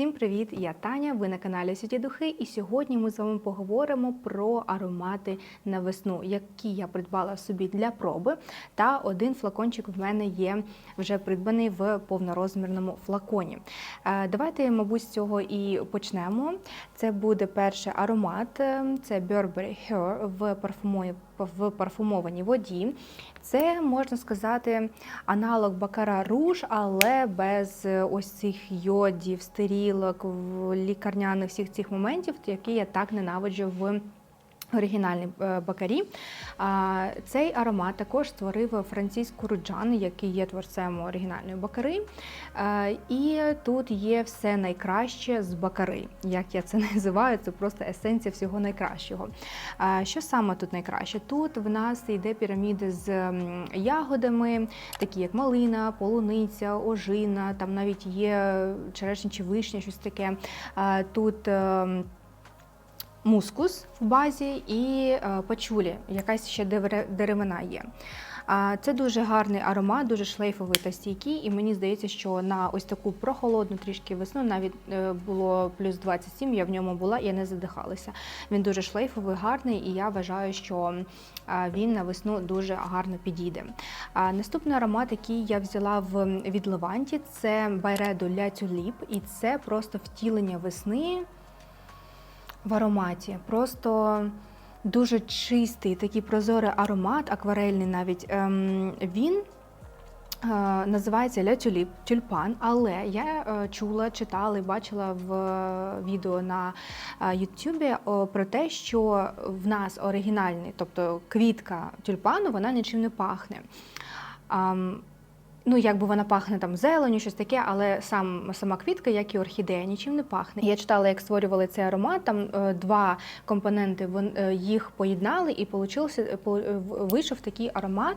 Всім привіт! Я Таня. Ви на каналі Святі Духи, і сьогодні ми з вами поговоримо про аромати на весну, які я придбала собі для проби. Та один флакончик в мене є вже придбаний в повнорозмірному флаконі. Е, Давайте, мабуть, з цього і почнемо. Це буде перший аромат, е, це Burberry Her в парфумованій в парфумованій воді. Це можна сказати аналог Бакара Руж, але без е, ось цих йодів, стерілок, лікарняних всіх цих моментів, які я так ненавиджу в оригінальній е, бакарі. Цей аромат також створив Франциск Куруджан, який є творцем оригінальної бакари. Е, І тут є все найкраще з бакари. Як я це називаю, це просто есенція всього найкращого. Що саме тут найкраще? Тут в нас йде піраміди з ягодами, такі як малина, полуниця, ожина, там навіть є черешня чи вишня, щось таке. Тут ем, мускус в базі і е, пачулі, якась ще деревина є. Це дуже гарний аромат, дуже шлейфовий та стійкий, і мені здається, що на ось таку прохолодну трішки весну навіть е, було плюс 27, я в ньому була я не задихалася. Він дуже шлейфовий, гарний, і я вважаю, що він на весну дуже гарно підійде. Наступний аромат, який я взяла в від Леванті, це Байредо Ля Тюліп, і це просто втілення весни в ароматі. Просто дуже чистий, такий прозорий аромат, акварельний навіть. Ем, він е, називається Ля Тюліп, тюльпан, але я е, чула, читала і бачила в е, відео на Ютубі про те, що в нас оригінальний, тобто квітка тюльпану, вона нічим не пахне. Ну, якби вона пахне там зеленю, щось таке, але сам сама квітка, як і орхідея, нічим не пахне. Я читала, як створювали цей аромат. Там е, два компоненти е, їх поєднали, і получився е, вийшов такий аромат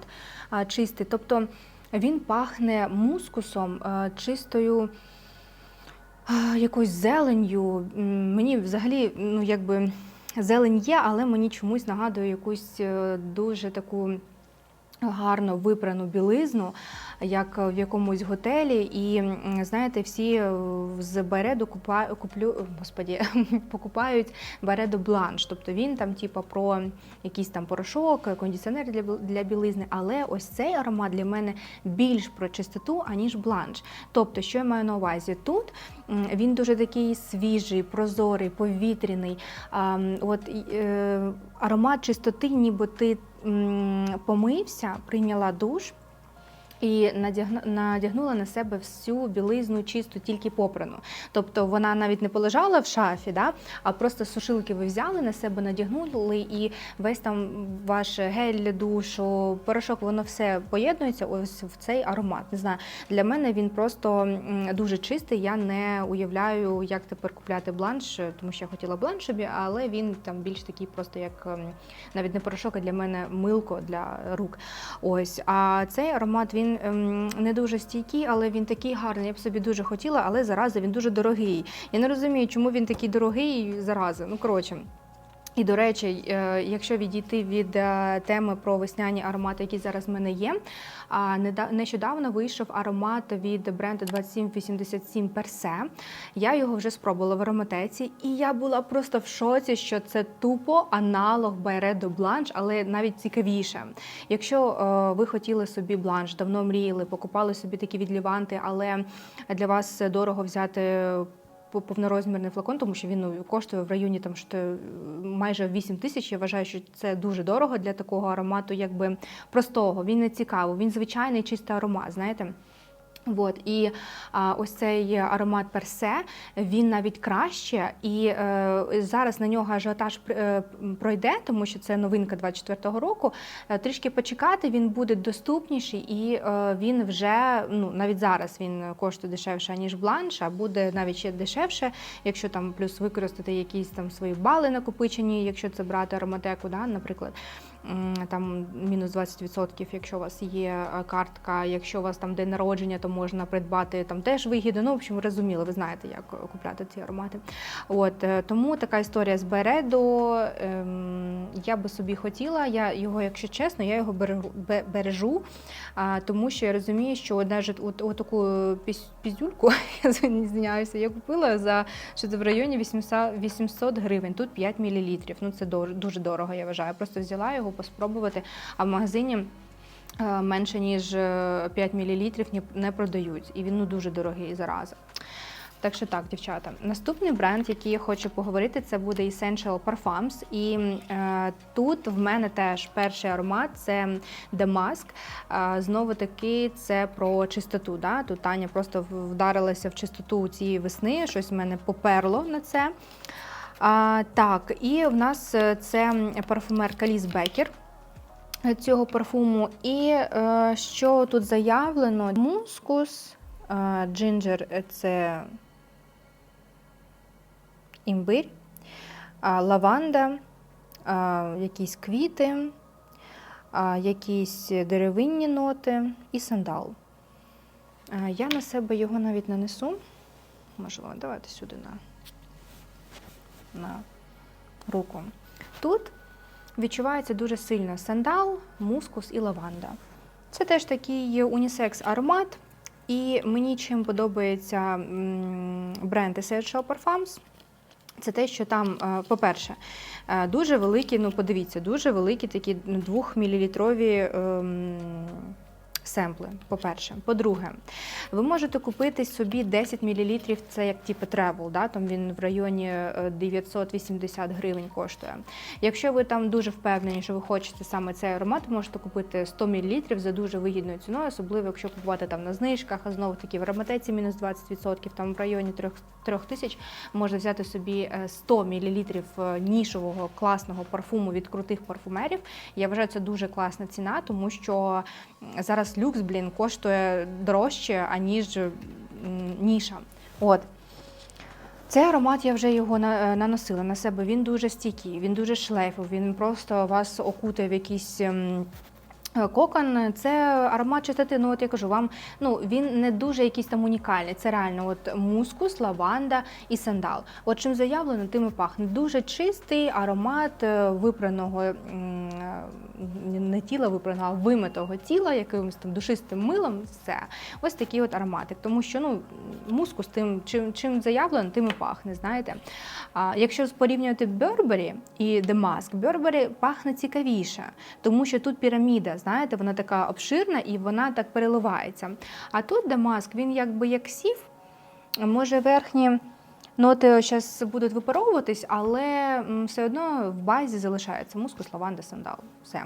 чистий. Тобто він пахне мускусом, чистою. Якоюсь зеленню. Мені взагалі, ну якби зелень є, але мені чомусь нагадує якусь дуже таку гарно випрану білизну, як в якомусь готелі. І знаєте, всі е, з Береду купа, куплю, господі, покупають Береду бланш. Тобто він там, типа, про якийсь там порошок, кондиціонер для, для білизни. Але ось цей аромат для мене більш про чистоту, аніж бланш. Тобто, що я маю на увазі? Тут він дуже такий свіжий, прозорий, повітряний. От е, аромат чистоти, ніби ти помився, прийняла душ. І надягнула на себе всю білизну чисту, тільки попрану. Тобто вона навіть не полежала в шафі, да? а просто сушилки ви взяли на себе, надягнули, і весь там ваш гель душу, порошок, воно все поєднується ось в цей аромат. Не знаю, для мене він просто дуже чистий. Я не уявляю, як тепер купляти бланш, тому що я хотіла бланш собі, але він там більш такий, просто як навіть не порошок, а для мене милко для рук. Ось, а цей аромат він ем, не дуже стійкий, але він такий гарний. Я б собі дуже хотіла, але зараза він дуже дорогий. Я не розумію, чому він такий дорогий зараза. Ну коротше. І до речі, е, якщо відійти від е, теми про весняні аромати, які зараз в мене є, нещодавно вийшов аромат від бренду 2787 Perse. Я його вже спробувала в ароматеці, і я була просто в шоці, що це тупо аналог Байредо Бланш, але навіть цікавіше. Якщо е, ви хотіли собі бланш, давно мріяли, покупали собі такі відліванти, але для вас дорого взяти повнорозмірний флакон, тому що він ну, коштує в районі там що, е, майже 8 тисяч. Я вважаю, що це дуже дорого для такого аромату, якби простого. Він не цікавий, він звичайний чистий аромат, знаєте. От, і а, ось цей аромат персе, він навіть краще, і е, зараз на нього ажіотаж е, пройде, тому що це новинка 24-го року. Е, трішки почекати, він буде доступніший, і е, він вже ну навіть зараз він коштує дешевше ніж бланш, а буде навіть ще дешевше, якщо там плюс використати якісь там свої бали накопичені, якщо це брати ароматеку, да, наприклад. Там мінус 20%, якщо у вас є е, картка. Якщо у вас там день народження, то можна придбати там теж вигідно. Ну, в общем, розуміли, ви знаєте, як е, купляти ці аромати. От е, тому така історія з Бередо. Ем, я би собі хотіла. Я його, якщо чесно, я його бережу, тому що я розумію, що навіть от, от піздюльку, я звиняюся, я купила за що це в районі 800, 800 гривень. Тут 5 мл. Ну це дуже дорого, я вважаю. Просто взяла його поспробувати, а в магазині. е, Менше ніж е, 5 мл не продають, і він ну дуже дорогий зараза. Так що так, дівчата. Наступний бренд, який я хочу поговорити, це буде Essential Parfums. І е, тут в мене теж перший аромат це Damask. Е, знову таки, це про чистоту. Да? Тут Таня просто вдарилася в чистоту цієї весни, щось в мене поперло на це. А, так, і в нас е, це парфумерка Ліз Бекер цього парфуму. І е, що тут заявлено? Мускус, е, джинджер е, це імбирь, лаванда, якісь квіти, якісь деревинні ноти і сандал. Я на себе його навіть не несу. Можливо, давайте сюди на, на руку. Тут відчувається дуже сильно сандал, мускус і лаванда. Це теж такий унісекс аромат. І мені чим подобається бренд Essential Parfums, це те, що там, е, по-перше, е, дуже великі, ну подивіться, дуже великі такі 2-мілілітрові ем, семпли. По-перше. По-друге, ви можете купити собі 10 мл, це як типу travel, да? там він в районі е, 980 гривень коштує. Якщо ви там дуже впевнені, що ви хочете саме цей аромат, можете купити 100 мл за дуже вигідною ціною, особливо якщо купувати там на знижках, а знову таки в ароматеці мінус 20%, там в районі 3, 3 тисяч можна взяти собі е, 100 мл нішового класного парфуму від крутих парфумерів. Я вважаю, це дуже класна ціна, тому що м, зараз люкс, блін, коштує дорожче, аніж ніша. От. Цей аромат я вже його е, наносила на себе. Він дуже стійкий, він дуже шлейфовий, він просто вас окутає в якийсь. ем, е, Кокон це аромат чистоти. Ну от я кажу вам, ну він не дуже якийсь там унікальний. Це реально от мускус, лаванда і сандал. От чим заявлено, тим і пахне. Дуже чистий аромат е, випраного не тіла випраного, а вимитого тіла, якимось там душистим милом. Все. Ось такий от ароматик. Тому що ну мускус тим, чим, чим заявлено, тим і пахне. Знаєте. А якщо порівнювати Burberry і Mask, Burberry пахне цікавіше, тому що тут піраміда, знаєте, вона така обширна і вона так переливається. А тут Mask, він якби як сів, може верхні. Ноти зараз будуть випаровуватись, але все одно в базі залишається мускус, лаванда, сандал. Все.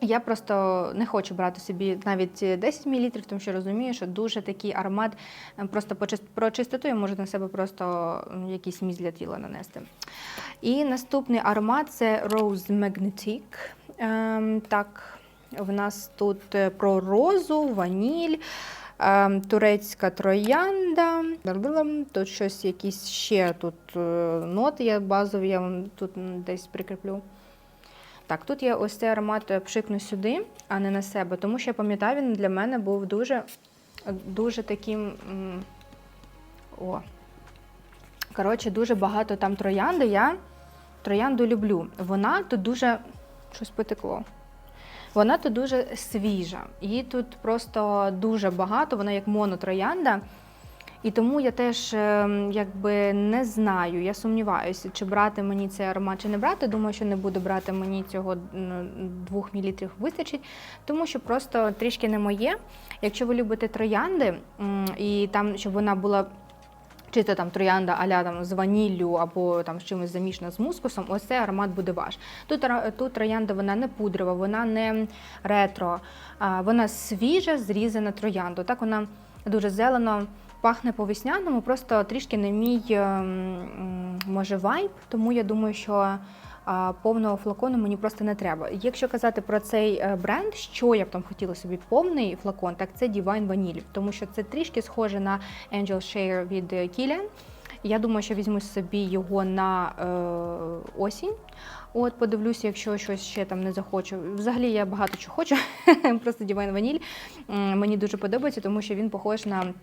Я просто не хочу брати собі навіть 10 мл, тому що розумію, що дуже такий аромат е, просто про чистоту я можу на себе просто якийсь мізь для тіла нанести. І наступний аромат це Rose Magnetic. Ем, так, в нас тут е, про розу, ваніль. Ем, Турецька троянда, тут щось якісь ще тут е, ноти є базові, я вам тут десь прикріплю. Так, тут я ось цей аромат е, пшикну сюди, а не на себе, тому що я пам'ятаю, він для мене був дуже, дуже таким. О. Коротше, дуже багато там троянди. Я троянду люблю. Вона тут дуже щось потекло. Вона тут дуже свіжа. Її тут просто дуже багато, вона як монотроянда. І тому я теж ем, якби не знаю, я сумніваюся, чи брати мені цей аромат, чи не брати. Думаю, що не буду брати мені цього двох мілітрів вистачить, тому що просто трішки не моє. Якщо ви любите троянди, і там, щоб вона була. Чи це там троянда аля там з ваніллю або там з чимось замішана з мускусом, ось цей аромат буде ваш. Тут, тут троянда вона не пудрова, вона не ретро, а вона свіжа, зрізана троянда. Так вона дуже зелено пахне по весняному, просто трішки не мій ем, може вайб, тому я думаю, що повного флакону мені просто не треба. Якщо казати про цей е, бренд, що я б там хотіла собі повний флакон, так це Divine Vanille, тому що це трішки схоже на Angel Share від е, Kilian. Я думаю, що візьму собі його на е, осінь. От, подивлюся, якщо щось ще там не захочу. Взагалі я багато чого хочу, просто Divine Vanille. Мені дуже подобається, тому що він похож на.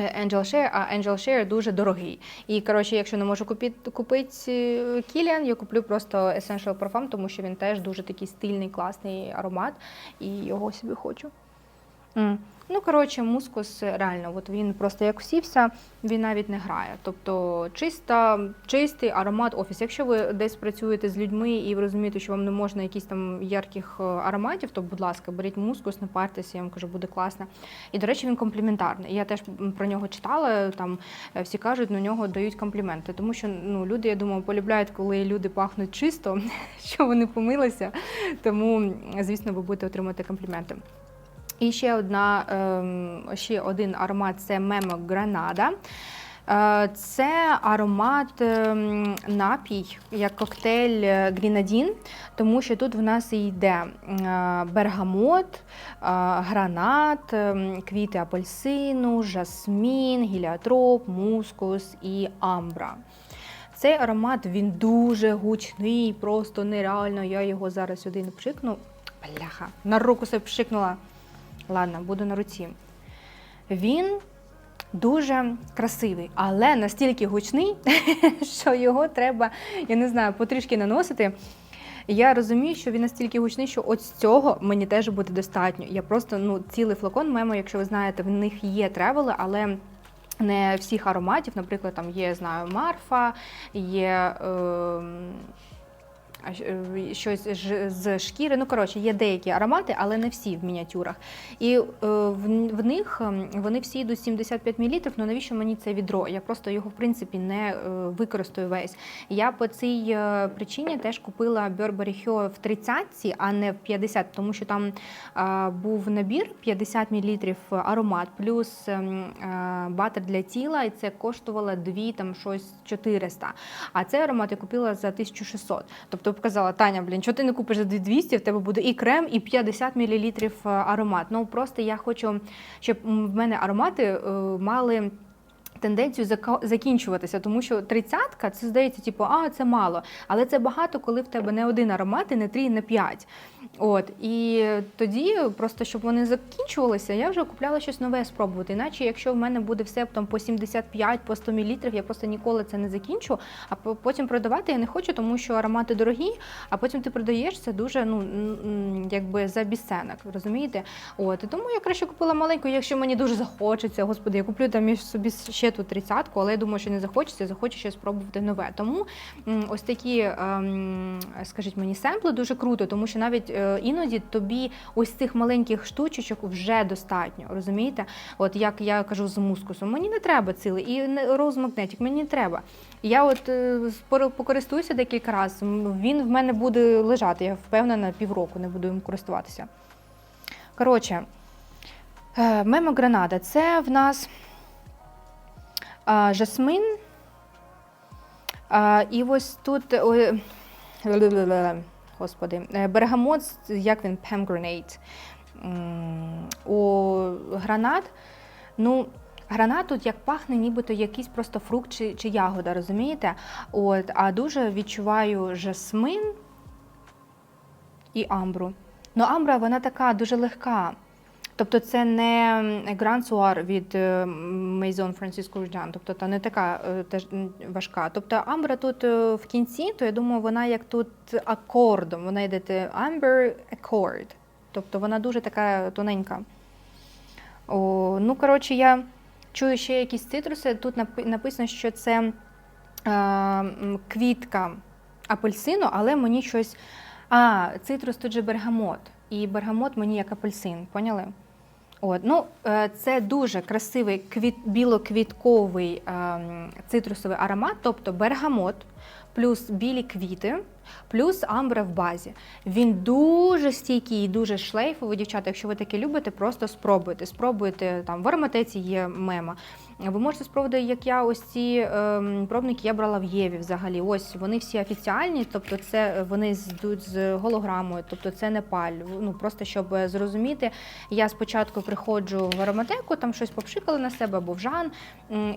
Е, Angel Share, а Angel Share дуже дорогий. І коротше, якщо не можу купити купити Кіліан, я куплю просто Essential Parfum, тому що він теж дуже такий стильний, класний аромат, і його собі хочу. М. Ну, коротше, мускус реально, от він просто як сівся, він навіть не грає. Тобто чиста, чистий аромат офіс. Якщо ви десь працюєте з людьми і ви розумієте, що вам не можна якісь там ярких е, ароматів, то, будь ласка, беріть мускус, не партеся, я вам кажу, буде класно. І, до речі, він компліментарний. Я теж про нього читала, там е, всі кажуть, на нього дають компліменти. Тому що ну, люди, я думаю, полюбляють, коли люди пахнуть чисто, що вони помилися. Тому, звісно, ви будете отримати компліменти. І ще одна, ем, ще один аромат це Мемо Гранада. Е, Це аромат ем, напій, як коктейль е, Грінадін, тому що тут в нас йде е, бергамот, гранат, квіти апельсину, жасмін, гіліотроп, мускус і амбра. Цей аромат він дуже гучний, просто нереально. Я його зараз сюди не пшикну. Бляха, на руку себе пшикнула. Ладно, буду на руці. Він дуже красивий, але настільки гучний, що його треба, я не знаю, потрішки наносити. Я розумію, що він настільки гучний, що от з цього мені теж буде достатньо. Я просто ну, цілий флакон мемо, якщо ви знаєте, в них є тревели, але не всіх ароматів. Наприклад, там є, знаю, Марфа, є. Е, щось з шкіри. Ну, коротше, є деякі аромати, але не всі в мініатюрах. І е, в, них ем, вони всі йдуть 75 мл, ну навіщо мені це відро? Я просто його, в принципі, не е, використаю весь. Я по цій е, причині теж купила Burberry Hyo в 30, а не в 50, тому що там е, був набір 50 мл аромат, плюс ем, е, батер для тіла, і це коштувало 2, там щось 400. А цей аромат я купила за 1600. Тобто показала Таня, блін, що ти не купиш за 2200, в тебе буде і крем, і 50 мл аромат. Ну просто я хочу, щоб в мене аромати е, мали. Тенденцію закінчуватися, тому що тридцятка це здається, типу, а це мало. Але це багато, коли в тебе не один аромат, і не три, і не п'ять. От і тоді, просто щоб вони закінчувалися, я вже купляла щось нове спробувати. Іначе, якщо в мене буде все там по 75, по 100 мл, я просто ніколи це не закінчу. А потім продавати я не хочу, тому що аромати дорогі, а потім ти продаєш це дуже ну якби за безценок, розумієте? От і тому я краще купила маленьку, якщо мені дуже захочеться. Господи, я куплю там собі ще ту тридцятку, але я думаю, що не захочеться, захочу щось спробувати нове. Тому ось такі, ем, скажіть мені, семпли дуже круто, тому що навіть е, іноді тобі ось цих маленьких штучечок вже достатньо. Розумієте? От як я кажу з мускусом, мені не треба цілий, і Magnetic, мені не треба. Я от е, покористуюся декілька разів. Він в мене буде лежати. Я впевнена, півроку не буду їм користуватися. Коротше, е, Мемо Гранада це в нас жасмин. І ось тут. Господи, е, бергамот, як він, Pomegranate. У гранат. Ну, гранат тут як пахне, нібито якийсь просто фрукт чи, чи ягода, розумієте? От, а дуже відчуваю жасмин і амбру. Ну, амбра вона така дуже легка. Тобто це не Grand Soir від е, Maison Francisco Rujan, тобто та не така е, теж важка. Тобто амбра тут е, в кінці, то я думаю, вона як тут акордом, вона йде Amber Accord. Тобто вона дуже така тоненька. О, ну, коротше, я чую ще якісь цитруси. Тут написано, що це е, квітка апельсину, але мені щось. А, цитрус тут же бергамот. І бергамот мені як апельсин, поняли? От, ну, е, це дуже красивий квіт, білоквітковий ем, цитрусовий аромат, тобто бергамот плюс білі квіти, Плюс амбра в базі. Він дуже стійкий і дуже шлейфовий. Дівчата, якщо ви таке любите, просто спробуйте. Спробуйте там в ароматеці є мема. Ви можете спробувати, як я ось ці ем, пробники я брала в Єві взагалі. Ось вони всі офіціальні, тобто це вони йдуть з голограмою, тобто це не паль. Ну просто щоб зрозуміти, я спочатку приходжу в ароматеку, там щось попшикали на себе або в жан,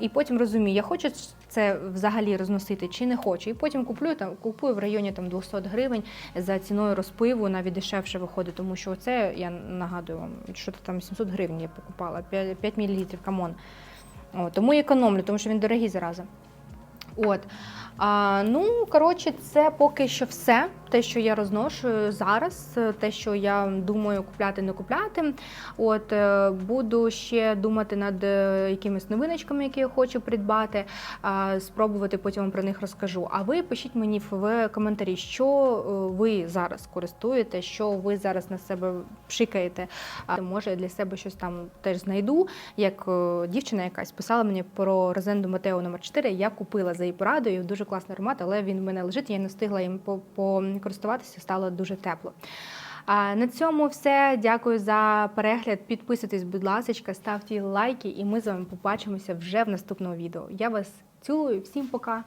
і потім розумію, я хочу це взагалі розносити чи не хочу. І потім куплю там, купую в районі там 200 гривень за ціною розпиву, навіть дешевше виходить, тому що це я нагадую вам, що там 700 гривень я покупала, 5, 5 мл, камон. О, тому економлю, тому що він дорогий зараза. От. А, ну, коротше, це поки що все. Те, що я розношую зараз, те, що я думаю купляти, не купляти. От е, буду ще думати над е, якимись новиночками, які я хочу придбати, спробувати потім про них розкажу. А ви пишіть мені в коментарі, що е, ви зараз користуєте, що ви зараз на себе пшикаєте. Може, я для себе щось там теж знайду. Як дівчина якась писала мені про Розенду Матео номер 4 я купила за її порадою. Дуже класний аромат, але він в мене лежить. Я не встигла їм по- покористуватися, стало дуже тепло. А на цьому все. Дякую за перегляд. Підписуйтесь, будь ласка, ставте лайки, і ми з вами побачимося вже в наступному відео. Я вас цілую, всім пока.